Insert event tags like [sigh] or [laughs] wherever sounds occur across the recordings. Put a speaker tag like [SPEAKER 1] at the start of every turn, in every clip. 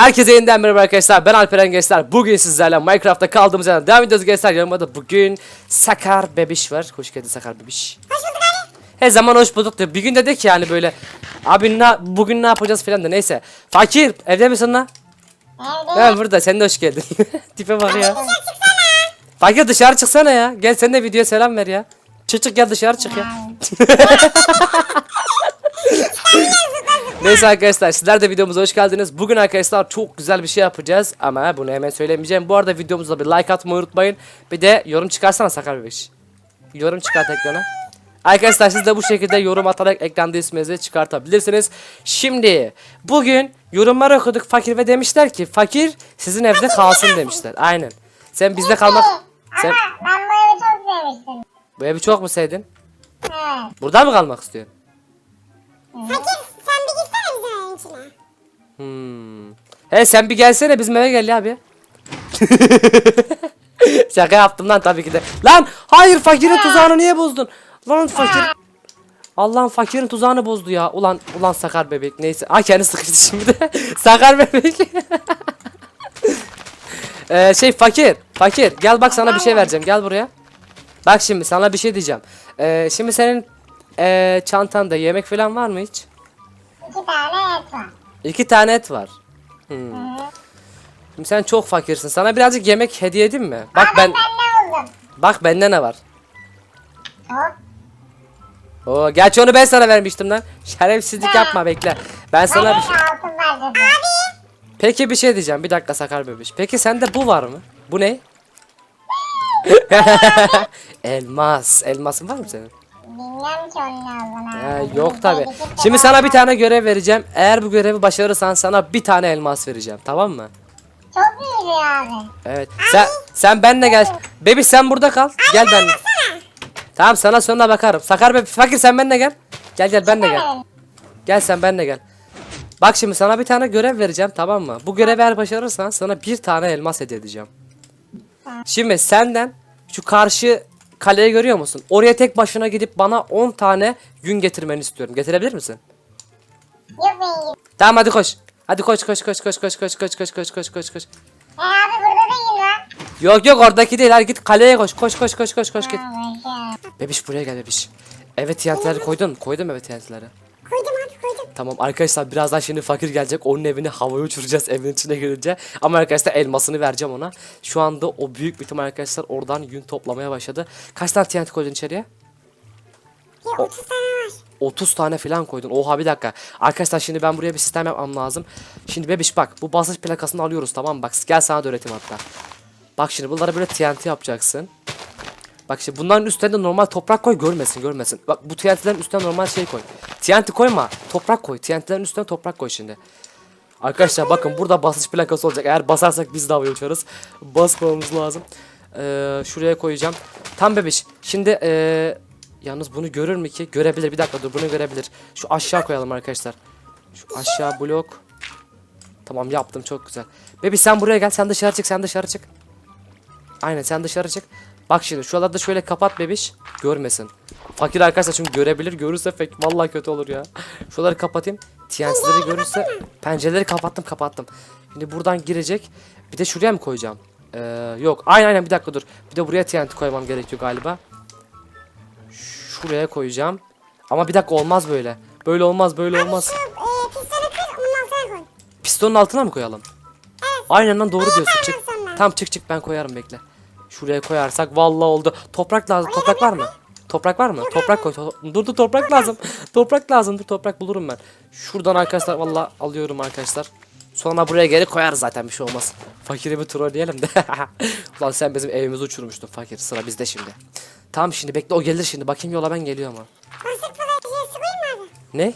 [SPEAKER 1] Herkese yeniden merhaba arkadaşlar. Ben Alperen Gençler. Bugün sizlerle Minecraft'ta kaldığımız yerden devam ediyoruz gençler. Yanımda da bugün Sakar Bebiş var. Hoş geldin Sakar Bebiş.
[SPEAKER 2] Hoş bulduk abi.
[SPEAKER 1] Her zaman hoş bulduk da bir gün dedik yani böyle abi ne, bugün ne yapacağız falan da neyse. Fakir evde misin lan?
[SPEAKER 2] Evde.
[SPEAKER 1] Ben burada sen de hoş geldin. [laughs] Tipe bak ya. Fakir dışarı çıksana ya. Gel sen de videoya selam ver ya. Çık çık gel dışarı çık ya. [laughs] Neyse arkadaşlar sizler de videomuza hoş geldiniz. Bugün arkadaşlar çok güzel bir şey yapacağız ama bunu hemen söylemeyeceğim. Bu arada videomuza bir like atmayı unutmayın. Bir de yorum çıkarsana Sakar Bebeş. Yorum çıkart ekrana. Arkadaşlar siz de bu şekilde yorum atarak ekranda isminizi çıkartabilirsiniz. Şimdi bugün yorumları okuduk fakir ve demişler ki fakir sizin evde kalsın demişler. Aynen. Sen bizde kalmak... Sen
[SPEAKER 2] ben bu evi çok sevmiştim.
[SPEAKER 1] bu evi çok mu sevdin?
[SPEAKER 2] Evet.
[SPEAKER 1] Burada mı kalmak istiyorsun?
[SPEAKER 2] Fakir sen bir gitsene bizim evin içine.
[SPEAKER 1] Hmm. He sen bir gelsene bizim eve gel ya abi. [laughs] Şaka yaptım lan tabii ki de. Lan hayır fakirin tuzağını niye bozdun? Lan fakir. Allah'ın fakirin tuzağını bozdu ya. Ulan ulan sakar bebek neyse. Ay kendi sıkıştı şimdi de. [laughs] sakar bebek. [laughs] Ee, şey fakir. Fakir gel bak sana bir şey vereceğim. Gel buraya. Bak şimdi sana bir şey diyeceğim. Ee, şimdi senin ee, çantanda yemek falan var mı hiç?
[SPEAKER 2] İki tane et var.
[SPEAKER 1] İki tane et var. Hmm. Şimdi sen çok fakirsin. Sana birazcık yemek hediye edeyim mi? Bak ben
[SPEAKER 2] Ben ne
[SPEAKER 1] bak bende ne var?
[SPEAKER 2] Hop.
[SPEAKER 1] Oo, gerçi onu ben sana vermiştim lan. Şerefsizlik yapma bekle. Ben sana bir şey...
[SPEAKER 2] Altın. Abi.
[SPEAKER 1] Peki bir şey diyeceğim. Bir dakika sakar bebiş. Peki sende bu var mı? Bu ne? [laughs] Elmas. Elmasın var mı senin?
[SPEAKER 2] Bilmem ki onun.
[SPEAKER 1] Ha, yok tabi. Şimdi sana bir tane görev vereceğim. Eğer bu görevi başarırsan sana bir tane elmas vereceğim. Tamam mı?
[SPEAKER 2] Çok iyi abi.
[SPEAKER 1] Evet. Sen sen benle gel. Bebi sen burada kal. Gel benle. Tamam sana sonra bakarım. Sakar be fakir sen benle gel. Gel gel benle gel. Gel sen benle gel. Bak şimdi sana bir tane görev vereceğim tamam mı? Bu görevi eğer başarırsan sana bir tane elmas hediye edeceğim. Şimdi senden şu karşı kaleyi görüyor musun? Oraya tek başına gidip bana 10 tane yün getirmeni istiyorum. Getirebilir misin? Tamam hadi koş. Hadi koş koş koş koş koş koş koş koş koş koş koş koş.
[SPEAKER 2] E abi burada da yiyeyim lan.
[SPEAKER 1] Yok yok oradaki değil. Hadi git kaleye koş. Koş koş koş koş koş git. Bebiş buraya gel bebiş. Evet TNT'leri koydun? Koydum evet TNT'leri.
[SPEAKER 2] Koydum koydum.
[SPEAKER 1] Tamam arkadaşlar birazdan şimdi fakir gelecek. Onun evini havaya uçuracağız evin içine girince. Ama arkadaşlar elmasını vereceğim ona. Şu anda o büyük bir ihtimal arkadaşlar oradan yün toplamaya başladı. Kaç tane TNT koydun içeriye?
[SPEAKER 2] Ya 30 tane var.
[SPEAKER 1] 30 tane falan koydun. Oha bir dakika. Arkadaşlar şimdi ben buraya bir sistem yapmam lazım. Şimdi bebiş bak bu basınç plakasını alıyoruz tamam mı? Bak gel sana da öğreteyim hatta. Bak şimdi bunları böyle TNT yapacaksın. Bak şimdi bunların üstüne de normal toprak koy görmesin görmesin. Bak bu TNT'lerin üstüne normal şey koy. TNT koyma toprak koy. TNT'lerin üstüne toprak koy şimdi. Arkadaşlar bakın burada basınç plakası olacak. Eğer basarsak biz de havaya uçarız. Basmamamız lazım. Ee, şuraya koyacağım. Tam bebiş. Şimdi ee, yalnız bunu görür mü ki? Görebilir. Bir dakika dur bunu görebilir. Şu aşağı koyalım arkadaşlar. Şu aşağı blok. Tamam yaptım çok güzel. Bebiş sen buraya gel. Sen dışarı çık. Sen dışarı çık. Aynen sen dışarı çık. Bak şimdi şuralarda şöyle kapat bebiş. Görmesin. Fakir arkadaşlar çünkü görebilir. Görürse pek vallahi kötü olur ya. Şuraları kapatayım. TNT'leri görürse pencereleri kapattım kapattım. Şimdi buradan girecek. Bir de şuraya mı koyacağım? Ee, yok. Aynen aynen bir dakika dur. Bir de buraya TNT koymam gerekiyor galiba. Şuraya koyacağım. Ama bir dakika olmaz böyle. Böyle olmaz böyle olmaz.
[SPEAKER 2] E.
[SPEAKER 1] Pistonun altına mı koyalım? Aynen lan doğru diyorsun. Çık. Tamam çık çık ben koyarım bekle. Şuraya koyarsak vallahi oldu. Toprak lazım. Toprak var mı? Toprak var mı? Toprak koy. To- dur dur toprak lazım. Toprak lazım. Dur toprak bulurum ben. Şuradan arkadaşlar vallahi alıyorum arkadaşlar. Sonra buraya geri koyarız zaten bir şey olmaz. Fakiri bir trolleyelim de. [laughs] Ulan sen bizim evimizi uçurmuştun fakir. Sıra bizde şimdi. Tamam şimdi bekle o gelir şimdi. Bakayım yola ben geliyor ama.
[SPEAKER 2] Koyayım abi?
[SPEAKER 1] Ne?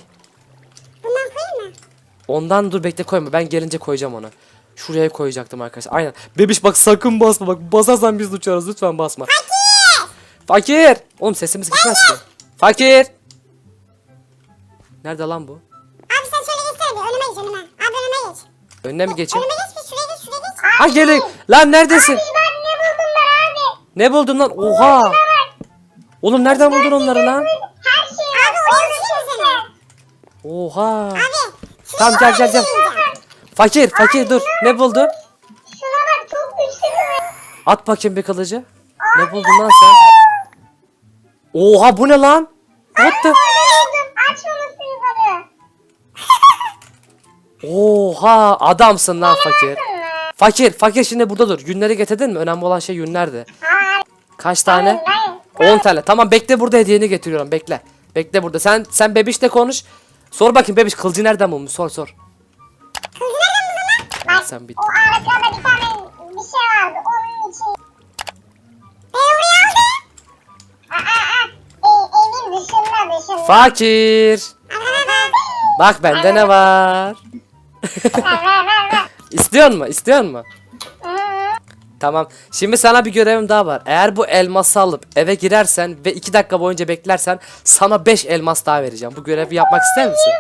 [SPEAKER 2] Bundan koyayım mı?
[SPEAKER 1] Ondan dur bekle koyma. Ben gelince koyacağım onu. Şuraya koyacaktım arkadaşlar. Aynen. Bebiş bak sakın basma. Bak basarsan biz uçarız. Lütfen basma. Fakir! Fakir! Oğlum sesimiz gitmez ki. Fakir! Nerede lan bu?
[SPEAKER 2] Abi sen şöyle geçsene bir önüme geç önüme. Abi önüme geç.
[SPEAKER 1] Önüne mi geçeyim?
[SPEAKER 2] Önüme geç bir şuraya geç şuraya geç.
[SPEAKER 1] Ha gelin. Lan neredesin?
[SPEAKER 2] Ben ne buldum ben abi?
[SPEAKER 1] Ne buldun lan? Oha! Oğlum nereden buldun onları lan?
[SPEAKER 2] Her şey. Abi oraya?
[SPEAKER 1] Oha!
[SPEAKER 2] Abi.
[SPEAKER 1] Tamam gel gel gel. Fakir fakir dur. Ne buldun?
[SPEAKER 2] Şuna bak çok güçlü
[SPEAKER 1] At bakayım bir kılıcı. Ne buldun lan sen? Oha bu ne lan? What the?
[SPEAKER 2] Yukarı.
[SPEAKER 1] Oha adamsın lan fakir. Fakir fakir şimdi burada dur. Yünleri getirdin mi? Önemli olan şey yünlerdi. Kaç tane?
[SPEAKER 2] Ben
[SPEAKER 1] 10 tane. Tamam bekle burada hediyeni getiriyorum. Bekle. Bekle burada. Sen sen bebişle konuş. Sor bakayım bebiş kılıcı nereden bulmuş? Sor sor. Sen bit.
[SPEAKER 2] o arkada bir tane bir şey vardı. Onun için. E, dışında dışında.
[SPEAKER 1] Fakir. Bak bende ne var? [laughs] İstiyor mu? İstiyor mu? Tamam. Şimdi sana bir görevim daha var. Eğer bu elması alıp eve girersen ve 2 dakika boyunca beklersen sana 5 elmas daha vereceğim. Bu görevi yapmak ister misin?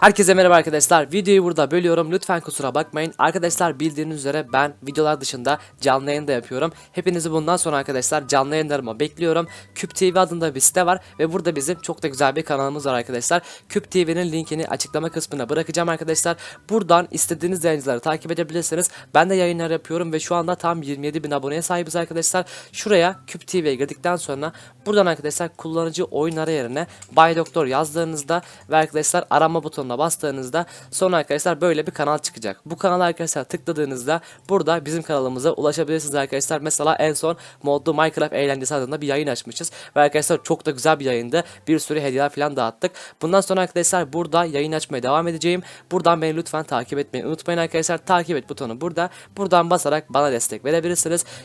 [SPEAKER 1] Herkese merhaba arkadaşlar. Videoyu burada bölüyorum. Lütfen kusura bakmayın. Arkadaşlar bildiğiniz üzere ben videolar dışında canlı yayın da yapıyorum. Hepinizi bundan sonra arkadaşlar canlı yayınlarıma bekliyorum. Küp TV adında bir site var ve burada bizim çok da güzel bir kanalımız var arkadaşlar. Küp TV'nin linkini açıklama kısmına bırakacağım arkadaşlar. Buradan istediğiniz yayıncıları takip edebilirsiniz. Ben de yayınlar yapıyorum ve şu anda tam 27 bin aboneye sahibiz arkadaşlar. Şuraya Küp TV'ye girdikten sonra buradan arkadaşlar kullanıcı oyunları yerine Bay Doktor yazdığınızda ve arkadaşlar arama butonuna bastığınızda sonra arkadaşlar böyle bir kanal çıkacak. Bu kanala arkadaşlar tıkladığınızda burada bizim kanalımıza ulaşabilirsiniz arkadaşlar. Mesela en son modlu Minecraft eğlencesi adında bir yayın açmışız. Ve arkadaşlar çok da güzel bir yayındı. Bir sürü hediyeler falan dağıttık. Bundan sonra arkadaşlar burada yayın açmaya devam edeceğim. Buradan beni lütfen takip etmeyi unutmayın arkadaşlar. Takip et butonu burada. Buradan basarak bana destek verebilirsiniz.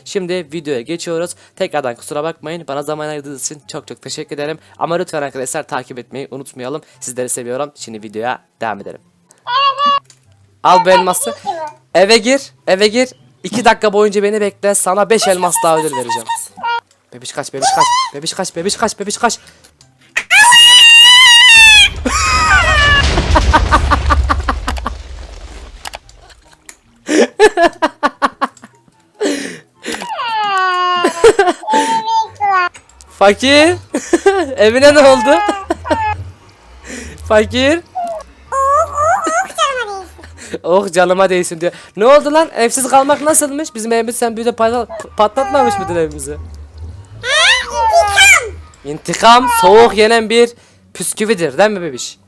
[SPEAKER 1] Şimdi videoya geçiyoruz. Tekrardan kusura bakmayın. Bana zaman ayırdığınız için çok çok teşekkür ederim. Ama lütfen arkadaşlar takip etmeyi unutmayalım. Sizleri seviyorum. Şimdi videoya devam edelim. Al bu elması. Eve gir. Eve gir. 2 dakika boyunca beni bekle. Sana 5 elmas daha ödül vereceğim. Bebiş kaç, bebiş kaç. Bebiş kaç, bebiş kaç, bebiş kaç. Fakir. [laughs] Evine ne oldu? Fakir. Oh canıma değsin diyor. Ne oldu lan? Evsiz kalmak nasılmış? Bizim evimiz sen bir de patla- patlatmamış mıydın evimizi? İntikam soğuk yenen bir püsküvidir değil mi bebiş?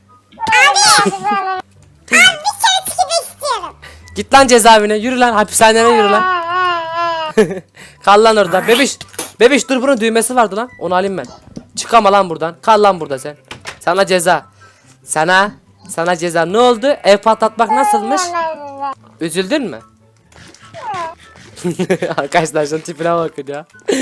[SPEAKER 1] Git lan cezaevine yürü lan hapishanene yürü lan. [laughs] Kal lan orada bebiş. Bebiş dur bunun düğmesi vardı lan onu alayım ben. Çıkama lan buradan kal lan burada sen. Sana ceza. Sana sana ceza ne oldu? Ev patlatmak nasılmış? Üzüldün mü? [laughs] Arkadaşlar şunun tipine bakın ya. [laughs]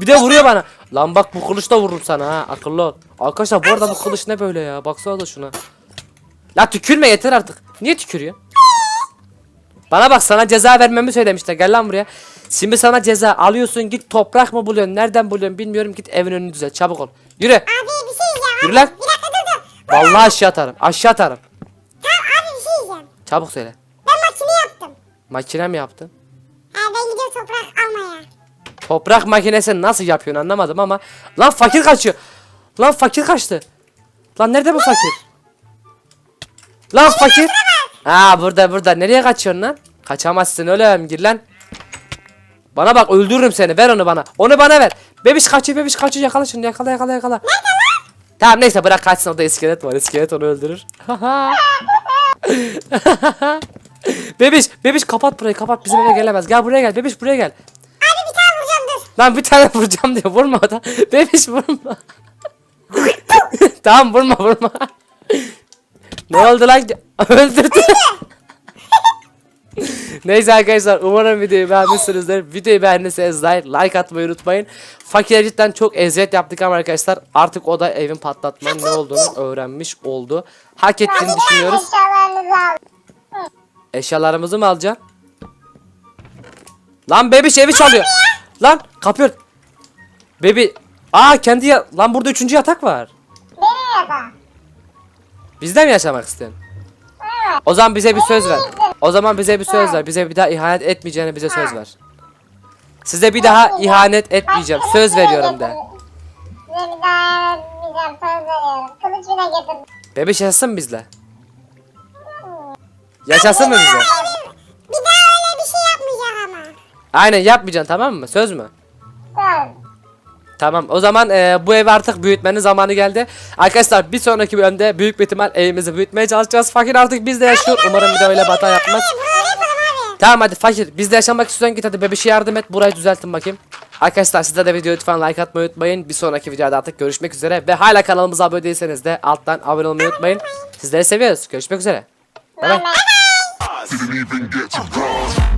[SPEAKER 1] Bir de vuruyor bana. Lan bak bu kılıçla vururum sana ha akıllı ol. Arkadaşlar bu arada bu kılıç ne böyle ya baksana da şuna. La tükürme yeter artık. Niye tükürüyor? Bana bak sana ceza vermemi söylemişler gel lan buraya. Şimdi sana ceza alıyorsun git toprak mı buluyorsun nereden buluyorsun bilmiyorum git evin önünü düzelt çabuk ol. Yürü.
[SPEAKER 2] Abi bir şey diyeceğim.
[SPEAKER 1] Yürü lan.
[SPEAKER 2] Bir dakika dur dur.
[SPEAKER 1] Vallahi aşağı atarım aşağı atarım.
[SPEAKER 2] Tamam abi bir şey diyeceğim.
[SPEAKER 1] Çabuk söyle.
[SPEAKER 2] Ben makine yaptım.
[SPEAKER 1] Makine mi yaptın?
[SPEAKER 2] Ha, ben gidiyorum toprak almaya.
[SPEAKER 1] Toprak makinesini nasıl yapıyorsun anlamadım ama. Lan fakir kaçıyor. Lan fakir kaçtı. Lan nerede bu fakir? Lan fakir. Ha burada burada. Nereye kaçıyorsun lan? Kaçamazsın oğlum gir lan. Bana bak öldürürüm seni. Ver onu bana. Onu bana ver. Bebiş kaçıyor bebiş kaçıyor. Yakala şunu yakala yakala yakala. Tamam neyse bırak kaçsın orada iskelet var. İskelet onu öldürür. [laughs] bebiş bebiş kapat burayı kapat. Bizim eve gelemez. Gel buraya gel. Bebiş buraya gel.
[SPEAKER 2] Abi bir tane vuracağım dur.
[SPEAKER 1] Lan bir tane vuracağım diyor. Vurma da. Bebiş vurma. [laughs] tamam vurma vurma. Ne oldu lan? [laughs] Öldürdü. Neyse arkadaşlar umarım videoyu beğenmişsinizdir. Videoyu beğendiyseniz like, like atmayı unutmayın. Fakire cidden çok eziyet yaptık ama arkadaşlar artık o da evin patlatmanın ne olduğunu öğrenmiş oldu. Hak ettiğini düşünüyoruz. Eşyalarımızı mı alacaksın? Lan bebiş evi çalıyor. Lan kapıyor. Bebi. Aa kendi ya lan burada üçüncü yatak var.
[SPEAKER 2] Benim yatağım.
[SPEAKER 1] Bizde mi yaşamak istiyorsun? O zaman bize bir söz ver. O zaman bize bir söz ver. Bize bir daha ihanet etmeyeceğine bize söz ver. Size bir daha ihanet etmeyeceğim. Söz veriyorum de.
[SPEAKER 2] Size bir daha etmeyeceğim söz veriyorum. Kılıç bile getirdim.
[SPEAKER 1] Bebiş yaşasın bizle. Yaşasın mı bize?
[SPEAKER 2] Bir daha öyle bir şey yapmayacak ama.
[SPEAKER 1] Aynen yapmayacaksın tamam mı? Söz mü?
[SPEAKER 2] Tamam.
[SPEAKER 1] Tamam o zaman e, bu evi artık büyütmenin zamanı geldi. Arkadaşlar bir sonraki bölümde büyük bir ihtimal evimizi büyütmeye çalışacağız. Fakir artık bizde yaşıyor. Umarım bir de öyle hata yapmaz. Tamam hadi fakir bizde yaşamak istiyorsan git hadi bebişe yardım et burayı düzeltin bakayım. Arkadaşlar sizler de videoyu lütfen like atmayı unutmayın. Bir sonraki videoda artık görüşmek üzere. Ve hala kanalımıza abone değilseniz de alttan abone olmayı unutmayın. Sizleri seviyoruz. Görüşmek üzere. Bay bay.
[SPEAKER 2] Bye bye.